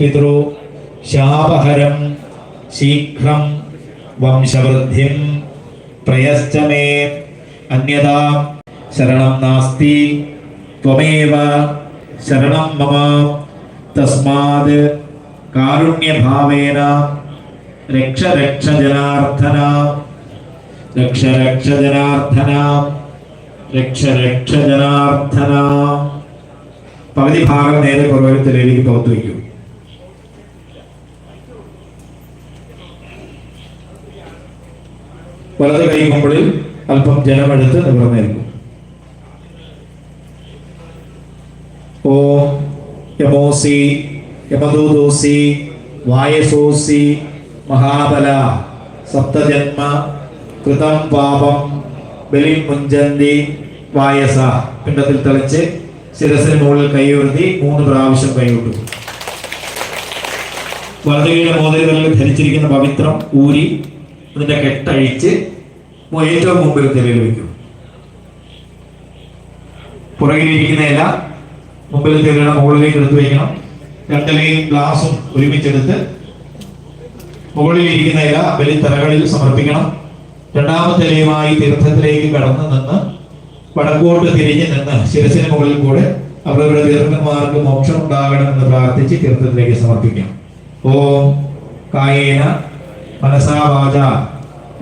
പിതൃ ശാപഹരം ശീഘ്രം വംശവൃദ്ധിം പ്രയശ്ച മേ അന്യതാ ശരണം നാസ്തി ത്വമേവ ശരണം മമ തസ്മാത് കാരുണ്യഭാവേന രക്ഷ രക്ഷ ജനാർദ്ദന രക്ഷ രക്ഷ ജനാർദ്ദന രക്ഷ രക്ഷ ജനാർദ്ദന പകുതി ഭാഗം നേരെ പുറവരത്തിലേക്ക് പുറത്തു വയ്ക്കും. വലത് കൈ അല്പം ജലമെടുത്ത് നിവർന്നേൽക്കും ഓ യമോസി യമദൂദോസി വായസോസി മഹാബല സപ്തജന്മ കൃതം പാപം ബലി മുഞ്ചന്തി വായസ. പിണ്ടത്തിൽ തെളിച്ച് ശിരസിന് മുകളിൽ കൈയുയർത്തി മൂന്ന് പ്രാവശ്യം കൈവിട്ടു വലതുകയുടെ മോതിരകളിൽ ധരിച്ചിരിക്കുന്ന പവിത്രം ഊരി അതിന്റെ കെട്ടഴിച്ച് ഏറ്റവും മുമ്പിൽ തെളിയിൽ വയ്ക്കും പുറകിലിരിക്കുന്ന ഇല മുമ്പിൽ തെളിയുടെ മുകളിലേക്ക് എടുത്തു വയ്ക്കണം രണ്ടിലയും ഗ്ലാസും ഒരുമിച്ചെടുത്ത് മുകളിൽ ഇരിക്കുന്ന ഇല ബലിത്തറകളിൽ സമർപ്പിക്കണം. രണ്ടാമത്തെ ഇലയുമായി തീർത്ഥത്തിലേക്ക് കടന്നു നിന്ന് വടക്കോട്ട് തിരിഞ്ഞു നിന്ന് ശിരസിന് മുകളിൽ കൂടെ അവരവരുടെ തീർത്ഥന്മാർക്ക് മോക്ഷം ഉണ്ടാകണമെന്ന് പ്രാർത്ഥിച്ച് തീർത്ഥത്തിലേക്ക് സമർപ്പിക്കാം. ഓം കായേന മനസാ വാച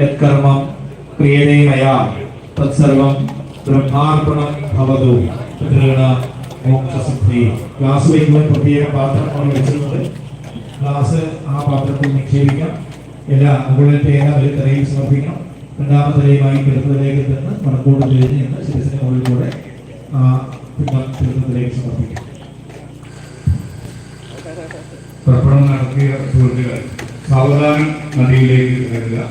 യത്കർമ്മം ക്രിയതേ മയാ തത്സർവം ബ്രഹ്മാർപ്പണം ഭവതു. പിതൃണ മോക്ഷസിദ്ധി. ഗ്ലാസ് വയ്ക്കുവാൻ പ്രത്യേക പാത്രം നമ്മൾ വെച്ചിട്ടുണ്ട്. ഗ്ലാസ് ആ പാത്രത്തിൽ നിക്ഷേപിക്കാം. എല്ലാ മുകളിലത്തെ ഒരു വലിയ സമർപ്പിക്കണം രണ്ടാമത്തെ തലയുമായി കിടത്തത്തിലേക്ക് നിന്ന് വടക്കോട്ട് തിരിഞ്ഞ് നിന്ന് ശിരസിന് മുകളിൽ കൂടെ ആ തീർത്ഥത്തിലേക്ക് സമർപ്പിക്കാം. തർപ്പണം നടത്തിയ സുഹൃത്തുക്കൾ സാവധാനം നദിയിലേക്ക് ഇറങ്ങുക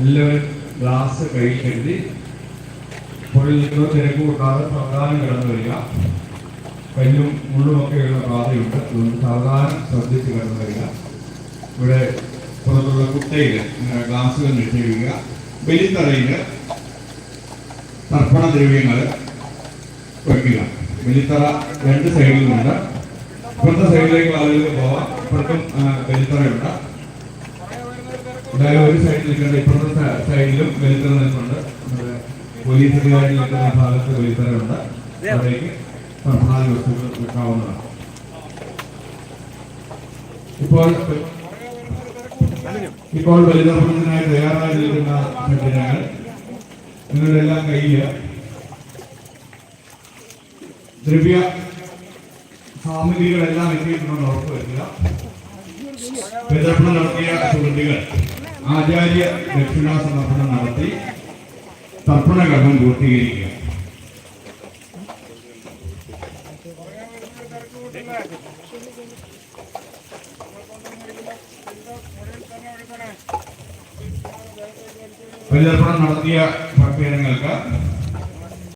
എല്ലാവരും ഗ്ലാസ് കൈ കരുതി പുഴയിൽ നിന്നോ തിരക്ക് കൂട്ടാതെ സാവധാനം കടന്നു വരിക. കല്ലും മുള്ളുമൊക്കെയുള്ള പാതയുണ്ട്. അതുകൊണ്ട് സാവധാനം ശ്രദ്ധിച്ച് കടന്നു വരിക. ഇവിടെ പുറത്തുള്ള കുട്ടയിൽ ഗ്ലാസ്സുകൾ നിക്ഷേപിക്കുക വലിത്തറയിൽ തർപ്പണ ദ്രവ്യങ്ങൾ വയ്ക്കുക വലിത്തറ രണ്ട് സൈഡിലുമുണ്ട്. ഇപ്പുറത്തെ സൈഡിലേക്ക് ആളുകൾക്ക് പോവാം. ഇപ്പുറത്തും വെലിത്തറയുണ്ട് എന്തായാലും ഒരു സൈഡിൽ നിൽക്കേണ്ട ഇപ്പുറത്തെ സൈഡിലും വെലിത്തറ നിൽക്കുന്നുണ്ട് പോലീസ് അധികാരി നിൽക്കുന്ന ഭാഗത്ത് വെലിത്തറയുണ്ട് അവിടേക്ക് പ്രധാന വസ്തുക്കൾ വെക്കാവുന്നതാണ് ഇപ്പോൾ ഇപ്പോൾ ബലിതർപ്പണത്തിനായി തയ്യാറായി നിൽക്കുന്ന സജ്ജനങ്ങൾ നിങ്ങളുടെ എല്ലാം കയ്യിൽ ദ്രവ്യ സാമഗ്രികളെല്ലാം എത്തിയിട്ടുണ്ടെന്ന് ഉറപ്പുവരുത്തുക വിതരണം നടത്തിയ സുഹൃത്തുക്കൾ ആചാര്യ ദക്ഷിണാ സമർപ്പണം നടത്തി തർപ്പണ കർമ്മം പൂർത്തീകരിക്കുക. ബലിതർപ്പണം നടത്തിയ ഭക്തജനങ്ങൾക്ക്